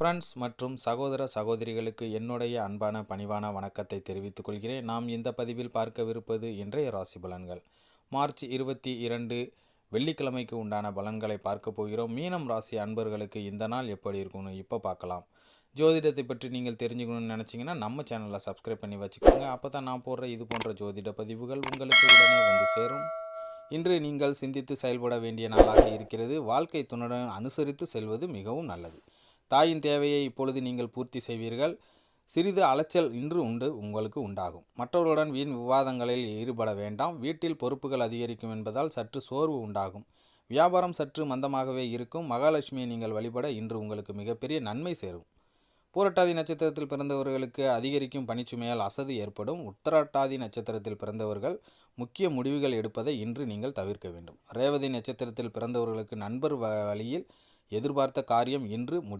Friends மற்றும் சகோதர சகோதரிகளுக்கு என்னுடைய அன்பான பணிவான வணக்கத்தை தெரிவித்துக் கொள்கிறேன். நாம் இந்த பதிவில் பார்க்கவிருப்பது இன்றைய ராசி பலன்கள். மார்ச் இருபத்தி இரண்டு வெள்ளிக்கிழமைக்கு உண்டான பலன்களை பார்க்க போகிறோம். மீனம் ராசி அன்பர்களுக்கு இந்த நாள் எப்படி இருக்கும்னு இப்போ பார்க்கலாம். ஜோதிடத்தை பற்றி நீங்கள் தெரிஞ்சுக்கணும்னு நினச்சிங்கன்னா நம்ம சேனலை சப்ஸ்கிரைப் பண்ணி வச்சுக்கோங்க. அப்போ தான் நான் போடுற இது போன்ற ஜோதிட பதிவுகள் உங்களுக்கு உடனே வந்து சேரும். இன்று நீங்கள் சிந்தித்து செயல்பட வேண்டிய நாளாக இருக்கிறது. வாழ்க்கை துணுடன் அனுசரித்து செல்வது மிகவும் நல்லது. தாயின் தேவையை இப்பொழுது நீங்கள் பூர்த்தி செய்வீர்கள். சிறிது அலைச்சல் இன்று உண்டு உங்களுக்கு உண்டாகும். மற்றவர்களுடன் வீண் விவாதங்களில் ஈடுபட வேண்டாம். வீட்டில் பொறுப்புகள் அதிகரிக்கும் என்பதால் சற்று சோர்வு உண்டாகும். வியாபாரம் சற்று மந்தமாகவே இருக்கும். மகாலட்சுமியை நீங்கள் வழிபட இன்று உங்களுக்கு மிகப்பெரிய நன்மை சேரும். பூரட்டாதி நட்சத்திரத்தில் பிறந்தவர்களுக்கு அதிகரிக்கும் பணிச்சுமையால் அசதி ஏற்படும். உத்தராட்டாதி நட்சத்திரத்தில் பிறந்தவர்கள் முக்கிய முடிவுகள் எடுப்பதை இன்று நீங்கள் தவிர்க்க வேண்டும். ரேவதி நட்சத்திரத்தில் பிறந்தவர்களுக்கு நண்பர் வ- வழியில் எதிர்பார்த்த காரியம் இன்று முடி